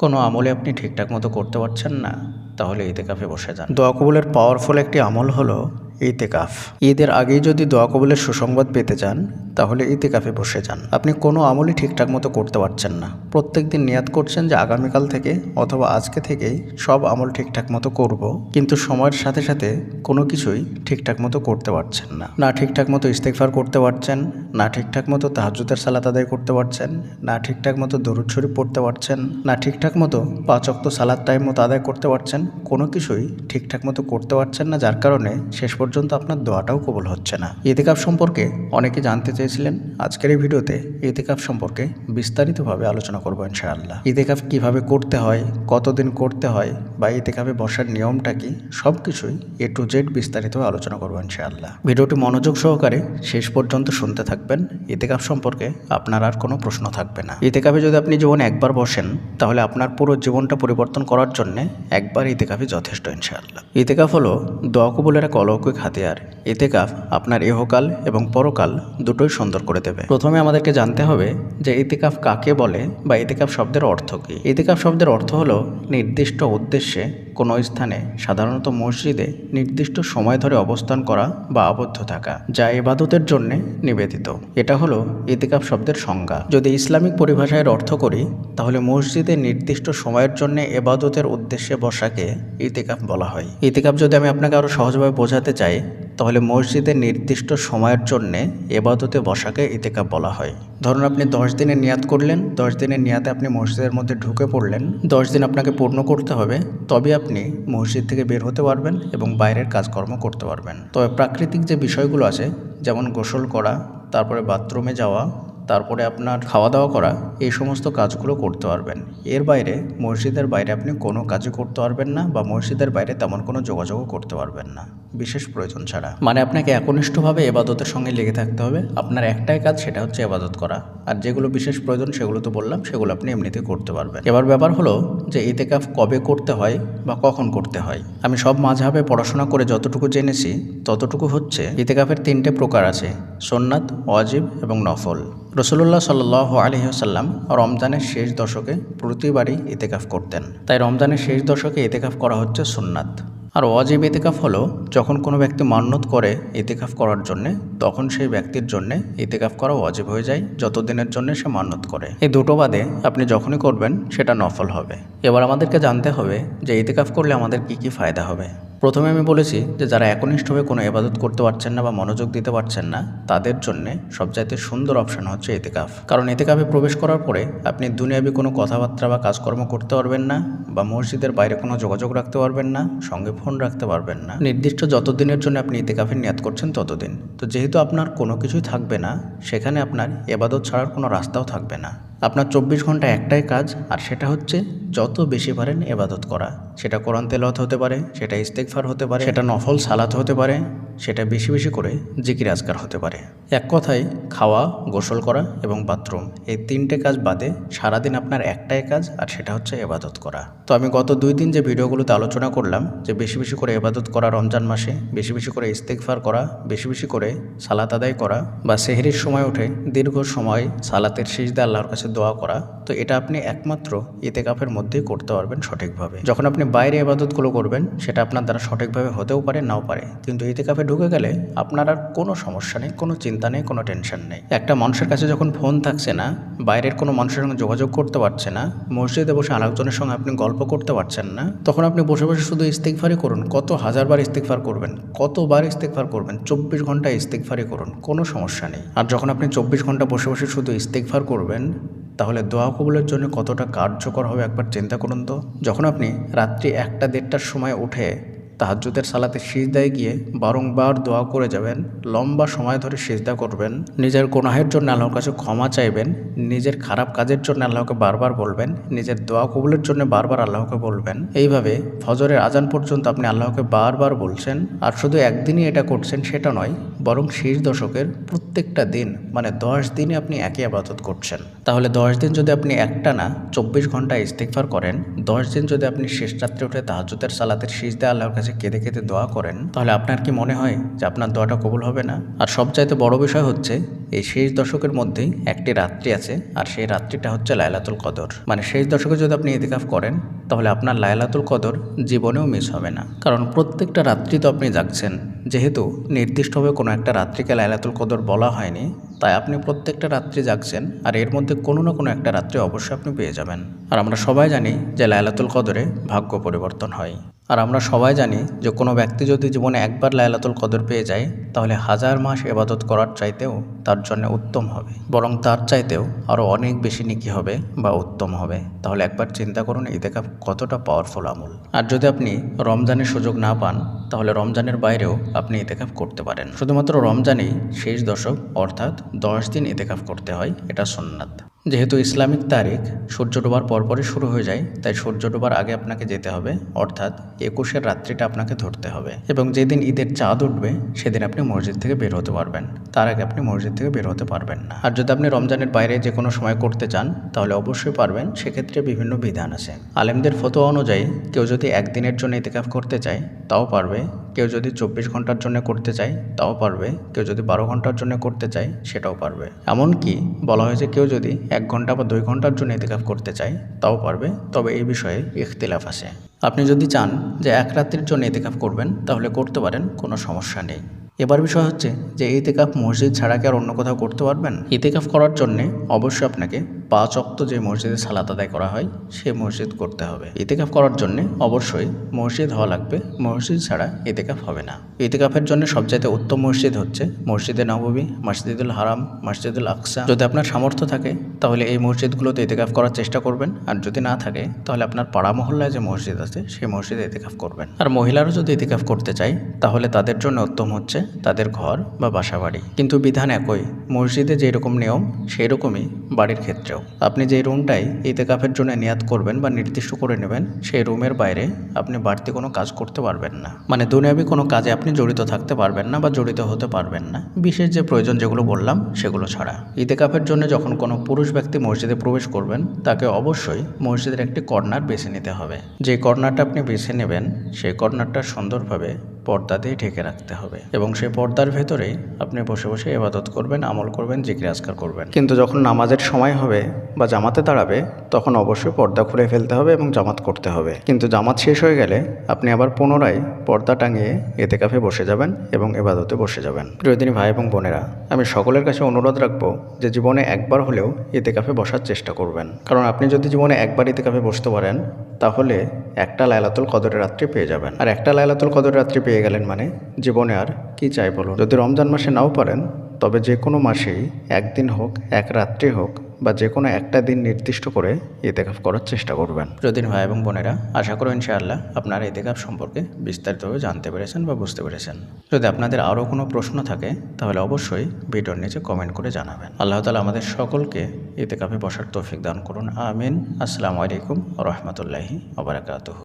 কোনো আমলে আপনি ঠিকঠাক মতো করতে পারছেন না, তাহলে ইতেকাফে বসে যান। দোয়া কবুলের পাওয়ারফুল একটি আমল হলো ইতেকাফ। ঈদের আগেই যদি দোয়া কবুলের সুসংবাদ পেতে চান, তাহলে ইতেকাফে বসে যান। আপনি কোনো আমলই ঠিকঠাক মতো করতে পারছেন না। প্রত্যেক দিন নিয়াত করছেন যে আগামীকাল থেকে অথবা আজকে থেকেই সব আমল ঠিকঠাক মতো করব, কিন্তু সময়ের সাথে সাথে কোনো কিছুই ঠিকঠাক মতো করতে পারছেন না। না ঠিকঠাক মতো ইস্তেকফার করতে পারছেন, না ঠিকঠাক মতো তাহাজুদের সালাত আদায় করতে পারছেন, না ঠিকঠাক মতো দরুদ শরীফ পড়তে পারছেন, না ঠিকঠাক মতো পাঁচ অক্ত সালাদ টাইম মতো আদায় করতে পারছেন, কোনো কিছুই ঠিকঠাক মতো করতে পারছেন না, যার কারণে শেষ পর্যন্ত আপনার দোয়াটাও কবল হচ্ছে না। এতেকাপ সম্পর্কে অনেকে জানতে চেয়েছিলেন। আজকের এই ভিডিওতে এতেকাপ সম্পর্কে বিস্তারিতভাবে আলোচনা করব ইনশাআল্লাহ। এতেকাপ কীভাবে করতে হয়, কতদিন করতে হয় বা এতে ইতিকাফে বসার নিয়মটা কি? সব কিছুই এ টু জেড বিস্তারিত আলোচনা করব ইনশাআল্লাহ। ভিডিওটি মনোযোগ সহকারে শেষ পর্যন্ত শুনতে থাকবেন। এতে ইতিকাফ সম্পর্কে আপনার আর কোনো প্রশ্ন থাকবে না। এতে ইতিকাফে যদি আপনি জীবনে একবার বসেন, তাহলে আপনার পুরো জীবনটা পরিবর্তন করার জন্যে একবার এতে ইতিকাফই যথেষ্ট ইনশাআল্লাহ। ইতিকাফ হলো দোয়া কবুলের এক অলৌকিক হাতিয়ার। ইতিকাফ আপনার ইহকাল এবং পরকাল দুটোই সুন্দর করে দেবে। প্রথমে আমাদেরকে জানতে হবে যে এতে ইতিকাফ কাকে বলে বা এতে ইতিকাফ শব্দের অর্থ কী? ইতিকাফ শব্দের অর্থ হলো নির্দিষ্ট উদ্দেশ্যে কোনো স্থানে সাধারণত মসজিদে নির্দিষ্ট সময় ধরে অবস্থান করা বা আবদ্ধ থাকা, যা এবাদতের জন্য নিবেদিত। এটা হলো ইতিকাফ শব্দের সংজ্ঞা। যদি ইসলামিক পরিভাষায় অর্থ করি, তাহলে মসজিদে নির্দিষ্ট সময়ের জন্য এবাদতের উদ্দেশ্যে বসাকে ইতিকাফ বলা হয়। ইতিকাফ যদি আমি আপনাকে আরও সহজভাবে বোঝাতে চাই তাহলে মসজিদে নির্দিষ্ট সময়ের জন্যে এবাদতে বসাকে ইতেকাপ বলা হয়। ধরুন আপনি দশ দিনের নিয়াত করলেন, দশ দিনের নিয়াতে আপনি মসজিদের মধ্যে ঢুকে পড়লেন, দশ দিন আপনাকে পূর্ণ করতে হবে, তবে আপনি মসজিদ থেকে বের হতে পারবেন এবং বাইরের কাজকর্ম করতে পারবেন। তবে প্রাকৃতিক যে বিষয়গুলো আছে, যেমন গোসল করা, তারপরে বাথরুমে যাওয়া তারপরে আপনার খাওয়া দাওয়া করা, এই সমস্ত কাজগুলো করতে পারবেন। এর বাইরে মসজিদের বাইরে আপনি কোনো কাজই করতে পারবেন না বা মসজিদের বাইরে তেমন কোনো যোগাযোগও করতে পারবেন না, বিশেষ প্রয়োজন ছাড়া। মানে আপনাকে একনিষ্ঠভাবে এবাদতের সঙ্গে লেগে থাকতে হবে। আপনার একটাই কাজ সেটা হচ্ছে এবাদত করা। আর যেগুলো বিশেষ প্রয়োজন সেগুলো তো বললাম, সেগুলো আপনি এমনিতে করতে পারবেন। এবার ব্যাপার হলো যে ইতেকাফ কবে করতে হয় বা কখন করতে হয়? আমি সব মাঝহাবে পড়াশোনা করে যতটুকু জেনেছি, ততটুকু হচ্ছে ইতেকাফের তিনটে প্রকার আছে সোননাথ ওয়াজিব এবং নফল। রসুল্লাহ সাল্ল আলহিহাসাল্লাম রমজানের শেষ দশকে প্রতিবারই এতেকাফ করতেন। তাই রমজানের শেষ দশকে এতেকাফ করা হচ্ছে সুন্নাত। আর অজীব এতেকাফ হলো, যখন কোনো ব্যক্তি মান্যত করে এতেকাফ করার জন্যে, তখন সেই ব্যক্তির জন্যে এতেকাফ করা অজীব হয়ে যায় যত দিনের জন্য সে মান্যত করে। এই দুটো বাদে আপনি যখনই করবেন, সেটা নফল হবে। এবার আমাদেরকে জানতে হবে যে এতেকাফ করলে আমাদের কি কি ফায়দা হবে। প্রথমে আমি বলেছি যে যারা একনিষ্ঠভাবে কোনো এবাদত করতে পারছেন না বা মনোযোগ দিতে পারছেন না, তাদের জন্যে সবচাইতে সুন্দর অপশন হচ্ছে এতেকাফ কারণ এতেকাফে প্রবেশ করার পরে আপনি দুনিয়াবি কোনো কথাবার্তা বা কাজকর্ম করতে পারবেন না বা মসজিদের বাইরে কোনো যোগাযোগ রাখতে পারবেন না, সঙ্গে ফোন রাখতে পারবেন না। নির্দিষ্ট যতদিনের জন্য আপনি ইতেকাফের নিয়াত করছেন ততদিন। তো যেহেতু আপনার কোনো কিছুই থাকবে না, সেখানে আপনার এবাদত ছাড়ার কোনো রাস্তাও থাকবে না। আপনার চব্বিশ ঘণ্টা একটাই কাজ, আর সেটা হচ্ছে যত বেশি পারেন এবাদত করা। সেটা কোরআন তেলত হতে পারে, সেটা ইস্তেকফার হতে পারে, সেটা নফল সালাত হতে পারে, সেটা বেশি বেশি করে জিকির আজকার হতে পারে। এক কথায় খাওয়া, গোসল করা এবং বাথরুম, এই তিনটে কাজ বাদে সারাদিন আপনার একটাই কাজ, আর সেটা হচ্ছে এবাদত করা। তো আমি গত দুই দিন যে ভিডিওগুলোতে আলোচনা করলাম, যে বেশি বেশি করে এবাদত করা রমজান মাসে, বেশি বেশি করে ইস্তেকফার করা, বেশি বেশি করে সালাত আদায় করা, বা সেহরির সময় উঠে দীর্ঘ সময় সালাতের সিজদা আল্লাহর কাছে দোয়া করা, তো এটা আপনি একমাত্র ইতেকাফের মধ্যেই করতে পারবেন সঠিকভাবে। যখন আপনি বাইরে আবাদতগুলো করবেন, সেটা আপনার দ্বারা সঠিকভাবে হতেও পারে, নাও পারে। কিন্তু ইতেকাফে ঢুকে গেলে আপনার আর কোনো সমস্যা নেই, কোনো চিন্তা নেই, কোনো টেনশন নেই। একটা মানুষের কাছে যখন ফোন থাকছে না, বাইরের কোনো মানুষের সঙ্গে যোগাযোগ করতে পারছে না, মসজিদে বসে আরেকজনের সঙ্গে আপনি গল্প করতে পারছেন না, তখন আপনি বসে বসে শুধু ইস্তেকফারই করুন, কত হাজারবার ইস্তেকফার করবেন, কতবার ইস্তেকফার করবেন, চব্বিশ ঘণ্টা ইস্তেকফারই করুন, কোনো সমস্যা নেই। আর যখন আপনি চব্বিশ ঘণ্টা বসে বসে শুধু ইস্তেকফার করবেন তাহলে দোয়া কবুলের জন্য কতটা কার্যকর হবে একবার চিন্তা করুন তো? যখন আপনি রাত্রি একটা দেড়টার সময় উঠে তাহাজ্জুদের সালাতে সিজদায় গিয়ে বারংবার দোয়া করে যাবেন, লম্বা সময় ধরে সিজদা করবেন, নিজের গোনাহের জন্য আল্লাহর কাছে ক্ষমা চাইবেন, নিজের খারাপ কাজের জন্য আল্লাহকে বারবার বলবেন, নিজের দোয়া কবুলের জন্য বারবার আল্লাহকে বলবেন। এইভাবে ফজরের আজান পর্যন্ত আপনি আল্লাহকে বারবার বলছেন আর শুধু একদিনই এটা করছেন সেটা নয়, বরং শেষ দশকের প্রত্যেকটা দিন মানে দশ দিনে আপনি একই আবাদত করছেন। তাহলে দশ দিন যদি আপনি একটা না, চব্বিশ ঘণ্টা ইস্তেকফার করেন, দশ দিন যদি আপনি শেষ রাত্রে উঠে তাহাজুদের সালাতের সিজদা আল্লাহর কাছে কাছে কেঁদে কেঁদে দোয়া করেন, তাহলে আপনার কি মনে হয় যে আপনার দোয়াটা কবুল হবে না? আর সবচাইতে বড় বিষয় হচ্ছে, এই শেষ দশকের মধ্যেই একটি রাত্রি আছে, আর সেই রাত্রিটা হচ্ছে লায়লাতুল কদর। মানে শেষ দশকে যদি আপনি ইতিকাফ করেন, তাহলে আপনার লায়লাতুল কদর জীবনেও মিস হবে না। কারণ প্রত্যেকটা রাত্রি তো আপনি জাগছেন, যেহেতু নির্দিষ্টভাবে কোনো একটা রাত্রিকে লায়লাতুল কদর বলা হয়নি তাই আপনি প্রত্যেকটা রাত্রি জাগছেন, আর এর মধ্যে কোনো না কোনো একটা রাত্রে অবশ্যই আপনি পেয়ে যাবেন। আর আমরা সবাই জানি যে লায়লাতুল কদরে ভাগ্য পরিবর্তন হয়। আর আমরা সবাই জানি যে কোনো ব্যক্তি যদি জীবনে একবার লায়লাতুল কদর পেয়ে যায়, তাহলে হাজার মাস এবাদত করার চাইতেও তার জন্য উত্তম হবে। বরং তার চাইতেও আরও অনেক বেশি নিকি হবে বা উত্তম হবে। তাহলে একবার চিন্তা করুন ইতেকাফ কতটা পাওয়ারফুল আমল। আর যদি আপনি রমজানের সুযোগ না পান, তাহলে রমজানের বাইরেও আপনি ইতেকাফ করতে পারেন। শুধুমাত্র রমজানেই শেষ দশক, অর্থাৎ দশ দিন এতেকাফ করতে হয় এটা সুন্নাত। যেহেতু ইসলামিক তারিখ, সূর্য ডোবার পরপরই শুরু হয়ে যায়, তাই সূর্য ডোবার আগে আপনাকে যেতে হবে। অর্থাৎ একুশের রাত্রিটা আপনাকে ধরতে হবে এবং যেদিন ঈদের চাঁদ উঠবে, সেদিন আপনি মসজিদ থেকে বের হতে পারবেন। তার আগে আপনি মসজিদ থেকে বের হতে পারবেন না। আর যদি আপনি রমজানের বাইরে যে কোনো সময় করতে চান, তাহলে অবশ্যই পারবেন। সেক্ষেত্রে বিভিন্ন বিধান আছে। আলেমদের ফতোয়া অনুযায়ী, কেউ যদি একদিনের জন্য ইতিকাফ করতে চায়, তাও পারবে। কেউ যদি চব্বিশ ঘণ্টার জন্য করতে চায়, তাও পারবে। কেউ যদি বারো ঘণ্টার জন্য করতে চায়, সেটাও পারবে। এমনকি বলা হয়েছে কেউ যদি এক ঘণ্টা বা দুই ঘণ্টার জন্য এতেকাফ করতে চাই তাও পারবে, তবে এই বিষয়ে ইখতিলাফ আছে। আপনি যদি চান যে এক রাত্রির জন্য এতেকাফ করবেন, তাহলে করতে পারেন, কোনো সমস্যা নেই। এবার বিষয় হচ্ছে যে ইতিকাফ মসজিদ ছাড়া কি আর অন্য কোথাও করতে পারবেন? এতেকাফ করার জন্যে অবশ্যই আপনাকে পাঁচ অক্ত যে মসজিদে সালাত আদায় করা হয়, সে মসজিদ করতে হবে। ইতিকাফ করার জন্যে অবশ্যই মসজিদ হওয়া লাগবে। মসজিদ ছাড়া ইতিকাফ হবে না। ইতিকাফের জন্য সবচাইতে উত্তম মসজিদ হচ্ছে মসজিদে নববী, মসজিদুল হারাম, মসজিদুল আকসা। যদি আপনার সামর্থ্য থাকে, তাহলে এই মসজিদগুলোতে ইতিকাফ করার চেষ্টা করবেন। আর যদি না থাকে, তাহলে আপনার পাড়া মহল্লায় যে মসজিদ আছে সেই মসজিদে ইতিকাফ করবেন। আর মহিলারা যদি ইতিকাফ করতে চায়, তাহলে তাদের জন্য উত্তম হচ্ছে তাদের ঘর বা বাসা বাড়ি কিন্তু বিধান একই, মসজিদে যেরকম নিয়ম সেই রকমই বাড়ির ক্ষেত্রেও। আপনি যে রুমটাই ইতেকাফের জন্য নিয়াত করবেন বা নির্দিষ্ট করে নেবেন, সেই রুমের বাইরে আপনি বাড়তি কোনো কাজ করতে পারবেন না। মানে দুনিয়াবি কোনো কাজে আপনি জড়িত থাকতে পারবেন না বা জড়িত হতে পারবেন না। বিশেষ যে প্রয়োজন যেগুলো বললাম, সেগুলো ছাড়া। ইতেকাফের জন্য যখন কোনো পুরুষ ব্যক্তি মসজিদে প্রবেশ করবেন, তাকে অবশ্যই মসজিদের একটি কর্নার বেছে নিতে হবে। যে কর্নারটা আপনি বেছে নেবেন, সেই কর্নারটা সুন্দরভাবে পর্দা দিয়ে ঢেকে রাখতে হবে এবং সেই পর্দার ভেতরেই আপনি বসে বসে এবাদত করবেন, আমল করবেন আজকার করবেন। কিন্তু যখন নামাজের সময় হবে বা জামাতে দাঁড়াবে, তখন অবশ্যই পর্দা খুলে ফেলতে হবে এবং জামাত করতে হবে। কিন্তু জামাত শেষ হয়ে গেলে আপনি আবার পুনরায় পর্দা টাঙিয়ে এতে কাফে বসে যাবেন এবং এবাদতে বসে যাবেন। প্রিয়দিনী ভাই এবং বোনেরা, আমি সকলের কাছে অনুরোধ রাখব যে জীবনে একবার হলেও এতে কাফে বসার চেষ্টা করবেন। কারণ আপনি যদি জীবনে একবার এতে কাফে বসতে পারেন, তাহলে একটা লায়লাতুল কদরের রাত্রি পেয়ে যাবেন। আর একটা লায়লাতুল কদরের রাত্রি পেয়ে গেলেন মানে? জীবনে আর কি চাই বলুন? যদি রমজান মাসে নাও পারেন, তবে যে কোনো মাসেই, একদিন হোক, এক রাত্রি হোক, বা যে কোনো একটা দিন নির্দিষ্ট করে ইতেকাফ করার চেষ্টা করবেন। প্রতিদিন ভাই এবং বোনেরা, আশা করো ইনশাআল্লাহ আপনারা ইতেকাফ সম্পর্কে বিস্তারিতভাবে জানতে পেরেছেন বা বুঝতে পেরেছেন। যদি আপনাদের আরও কোনো প্রশ্ন থাকে, তাহলে অবশ্যই ভিডিওর নিচে কমেন্ট করে জানাবেন। আল্লাহ তালা আমাদের সকলকে ইতেকাফে বসার তৌফিক দান করুন। আমিন। আসসালামু আলাইকুম রহমতুল্লাহি আবরাকাতুহ